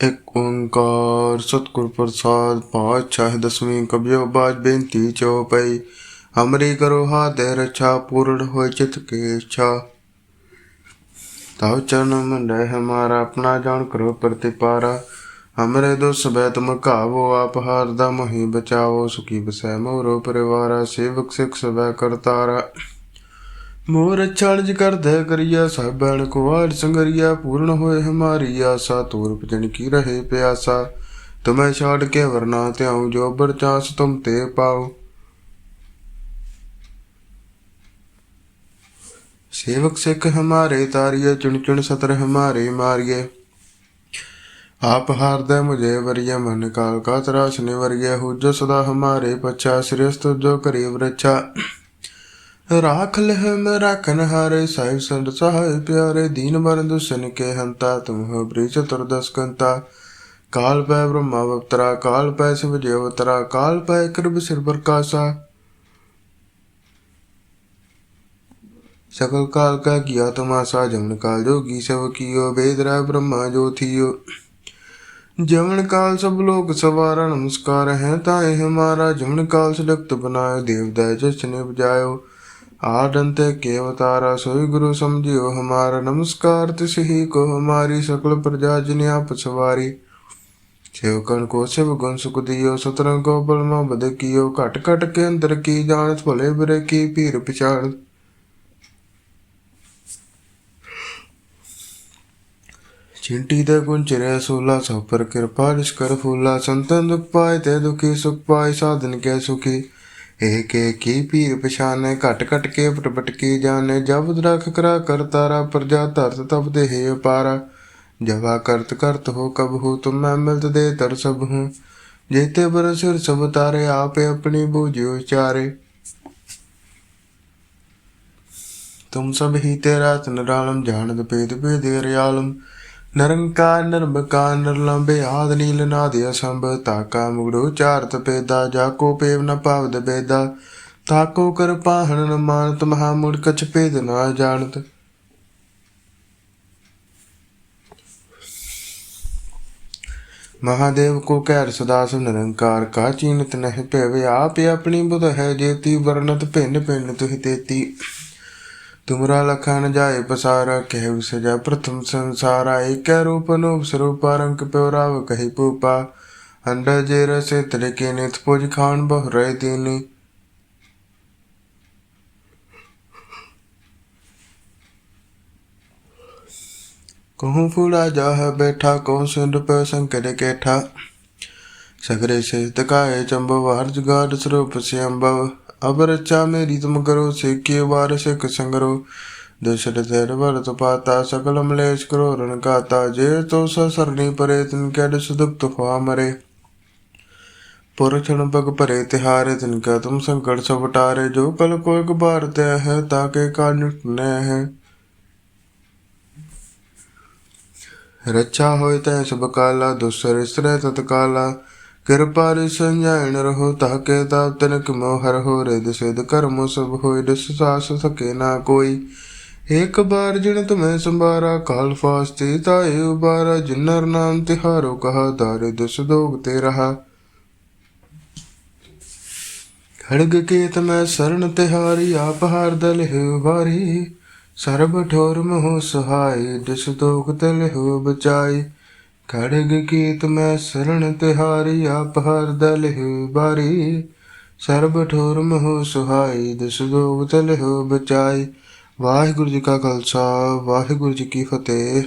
ਇੱਕ ਓੰਕਾਰ ਸਤਿਗੁਰ ਪ੍ਰਸਾਦ ਪਾਤਸ਼ਾਹ ਦਸਵੀਂ ਕਬਿਓ ਬਾਜ ਬੇਨਤੀ ਚਉਪਈ ਹਮਰੀ ਕਰੋ ਹਾਥ ਰੱਛਾ, ਪੂਰਨ ਹੋਇ ਚਿਤ ਕੇ ਇੱਛਾ। ਤਉ ਚਰਨ ਮੰਡੈ ਹਮਾਰਾ ਆਪਣਾ ਜਾਣ ਕਰੋ ਪ੍ਰਤਿਪਾਰਾ। ਹਮਰੇ ਦੁਸ ਬੈ ਤੁਮ ਘਾਵੋ ਆਪ ਹਾਰ ਦਾ ਮੋਹੀ ਬਚਾਓ ਸੁਖੀ ਬਸੈ ਮੋਰੋ ਪਰਿਵਾਰਾ, ਸੇਵਕ ਸਿਖ ਸਵੈ ਕਰਤਾਰਾ। ਮੋਰ ਛਾਲਜ ਕਰਦਾ ਕਰਿਆ ਸਭਣ ਕੁਵਾਰ ਸੰਗਰੀਆ, ਪੂਰਨ ਹੋਏ ਹਮਾਰੀ ਆਸਾ, ਤੂਰ ਪਜਣ ਕੀ ਰਹੇ ਪਿਆਸਾ? ਤੁਮੈ ਛਾੜ ਕੇ ਵਰਨਾ ਧਿਆਉ, ਜੋ ਬਰ ਤੁਮ ਤੇ ਪਾਉ। ਸੇਵਕ ਸਿੱਖ ਹਮਾਰੇ ਤਾਰੀਏ, ਚੁਣ ਚੁਣ ਸਤਰ ਹਮਾਰੇ ਮਾਰੀਏ। ਆਪ ਹਾਰਦਾ ਮੁਝੇ ਵਰਿਆ ਮਨ ਕਾਲ ਕਾ ਤਰਾਸ ਨਿਵਰਿਆ ਹੋ ਜੋ ਸਦਾ ਹਮਾਰੇ ਪਛਾ ਸ੍ਰਿਸ਼ਤ ਜੋ ਕਰੀ ਵਰਛਾ। ਰਾਖ ਲਹਿਮ ਰਖਨ ਹਾਰੇ ਸਾਇਬ ਸੰਤ ਸਹਾਇ ਪਿਆਰੇ, ਦੀਨ ਮਰਨ ਦੁਸਨ ਕੇ ਹੰਤਾ ਤੁਮ ਹੋ ਬ੍ਰਿਜ ਤੁਰਦਸ ਕੰਤਾ। ਕਾਲ ਪੈ ਬ੍ਰਹਮਾ ਅਵਤਰਾ, ਕਾਲ ਪੈ ਸਿਵ ਜੇ ਅਵਤਰਾ, ਕਾਲ ਪੈ ਕਿਰਬ ਸਿਰ ਪ੍ਰਕਾਸ਼ਾ। ਸਕਲ ਕਾਲ ਕਾ ਕੀਆ ਤਮਾਸਾ ਜਮਨ ਕਾਲ ਜੋਗੀ, ਸਭ ਕੀਓ ਬੇਦਰਾ ਬ੍ਰਹਮਾ ਜੋਥੀਓ ਜਮਨ ਕਾਲ ਸਭ ਲੋਕ ਸਵਾਰਾ, ਨਮਸਕਾਰ ਹੈ ਤਾਂ ਇਹ ਹਮਾਰਾ ਜਮਨ ਕਾਲ ਸਲਕਤ ਬਨਾਇਓ ਦੇਵਦਾ ਜਸ ਨੇ ਬਜਾਇਓ ਆਡੰਤੇ ਕੇ ਅਵਤਾਰਾ ਸੋਈ ਗੁਰੂ ਸਮਝਿਓ ਹਮਾਰਾ ਨਮਸਕਾਰ, ਤਿਸ ਹੀ ਕੋ ਹਮਾਰੀ ਸਕਲ ਪ੍ਰਜਾ ਜਿਨੇ ਆਪ ਸਵਾਰੀ। ਸੇਵਕਨ ਕੋ ਸਿਵ ਗੁਣ ਸੁਖ ਦਿਓ, ਸਤਰੰਗ ਕੋ ਬਲਮਾ ਬਦ ਕੀਓ, ਘਟ ਘਟ ਕੇ ਅੰਦਰ ਕੀ ਜਾਣਤ, ਭਲੇ ਬਰੇ ਕੀ ਪੀਰ ਪਛਾਣ। ਚਿੰਟੀ ਦੇ ਗੁਣ ਚਿਰੇ ਸੋਲਾ, ਸਭ ਪਰ ਕਿਰਪਾ ਜਿਸ ਕਰ ਫੂਲਾ, ਸੰਤਨ ਦੁਖ ਪਾਏ ਤੇ ਦੁਖੀ ਸੁਖ ਪਾਏ, ਸਾਧਨ ਕੇ ਸੁਖੀ। ਇਹ ਕੇ ਕੀ ਪੀਰ ਪਛਾਨੇ ਘਟ ਘਟ ਕੇ ਪਟਪਟ ਕੀ ਜਾਣੇ, ਜਬ ਰਖ ਕਰਾ ਕਰ ਤਾਰਾ, ਪ੍ਰਜਾ ਧਰਤ ਤਬ ਦੇ ਹੈ ਅਪਾਰਾ। ਜਵਾ ਕਰਤ ਕਰਤ ਹੋ ਕਬ ਹੋ, ਤੁਮ ਮੈਂ ਮਿਲਤ ਦੇ ਤਰ ਸਭ ਹੂੰ। ਜੇਤੇ ਬਰ ਸਭ ਤਾਰੇ, ਆਪੇ ਆਪਣੀ ਬੂਝਿਓ ਚਾਰੇ ਤੁਮ ਸਭ ਹੀ ਤੇ ਰਾਤ ਨਰਾਲਮ ਜਾਣਦ ਭੇਦ ਭੇਦ ਰਿਆਲਮ ਨਰੰਕਾਰ ਨਿਰਮਕਾਰ ਨਿਰਲੰਬੇ ਆਦ ਨੀਲ ਨਾਦਿ ਅਸੰਭ, ਤਾਕਾ ਮੁਗੜੋ ਚਾਰਤ ਪੇਦਾ ਜਾ ਕੋ ਪੇਵ ਨ ਭਾਵਦ ਬੇਦਾ, ਤਾਕੋ ਕਰ ਪਾਹਣ ਨ ਮਾਨਤ, ਮਹਾ ਮੁੜ ਕਛ ਭੇਦ ਨਾ ਜਾਣਤ। ਮਹਾਦੇਵ ਕੋ ਕਹਿਰ ਸਦਾ ਸੁ ਨਿਰੰਕਾਰ, ਕਾ ਚੀਨਤ ਨਹਿ ਭੇਵੇ, ਆਪੇ ਆਪਣੀ ਬੁਧ ਹੈ ਜੇਤੀ ਵਰਨਤ ਭਿੰਨ ਭਿੰਨ ਤੁਹੀ ਤੇਤੀ। તુમરા લખાણ જાય પસારા કહેવ સજા પ્રથમ સંસારા એક રૂપ નો સ્વરૂપ રંક પ્યોરાવ કહી પૂપા અંડા જે રસે તરીકે નિથ પૂજ ખાણ બહ રહે તેની કહું ફૂડા જાહ બેઠા કહું સુંડ પે શંકર કેઠા સગરે સે તકાએ ચંબવ હર્જ ગાઢ સ્વરૂપ સે અંબવ अब रचा मेरी तुम करो सिक्के वार सिख संगरो दशर तेर भरत पाता सकल मलेश करो रण गाता जे तो सरनी परे तिन कैड सुदुक्त हुआ मरे पुरक्षण पग परे तिहारे तिनका तुम संकट सब टारे जो कल को एक बार तय है ताके का निटने है रक्षा होय तय सब काला दुसर ਕਿਰਪਾ ਰਿ ਸੰਜਾਇਣ ਰਹੋ ਤਾਕੇ ਤਾਪ ਤਨਕ ਮੋ ਹਰ ਹੋ ਰਿਦ ਸਿਧ ਕਰਮ ਸਭ ਹੋਇ ਦਿਸ ਸਾਸ ਸਕੇ ਨਾ ਕੋਈ। ਇਕ ਬਾਰ ਜਿਨ ਤੁਮੈ ਸੰਭਾਰਾ ਕਾਲ ਫਾਸਤੇ ਤਾਇ ਉਬਾਰਾ, ਜਿਨਰ ਨਾਮ ਤਿਹਾਰੋ ਕਹਾ ਦਾਰੇ ਦਿਸ ਦੋਗ ਤੇ ਰਹਾ। ਖੜਗ ਕੇਤ ਮੈਂ ਸਰਣ ਤਿਹਾਰੀ, ਆਪ ਹਾਰ ਦਲ ਹੋ ਵਾਰੀ ਸਰਬ ਠੋਰ ਮੋਹ ਸਹਾਈ ਦਿਸ ਦੋਗ ਤਲ ਹੋ ਬਚਾਈ। ਖੜਗ ਕੀਤ ਮੈਂ ਸਰਣ ਤਿਹਾਰੀ, ਆਪ ਹਰ ਦਲ ਹੋ ਬਾਰੀ। ਸਰਬ ਠੋਰ ਮੋਹ ਸਹਾਈ, ਦਿਸ ਦੋਖ ਤਲ ਹੋ ਬਚਾਈ। ਵਾਹਿਗੁਰੂ ਜੀ ਕਾ ਖਾਲਸਾ, ਵਾਹਿਗੁਰੂ ਜੀ ਕੀ ਫਤਿਹ।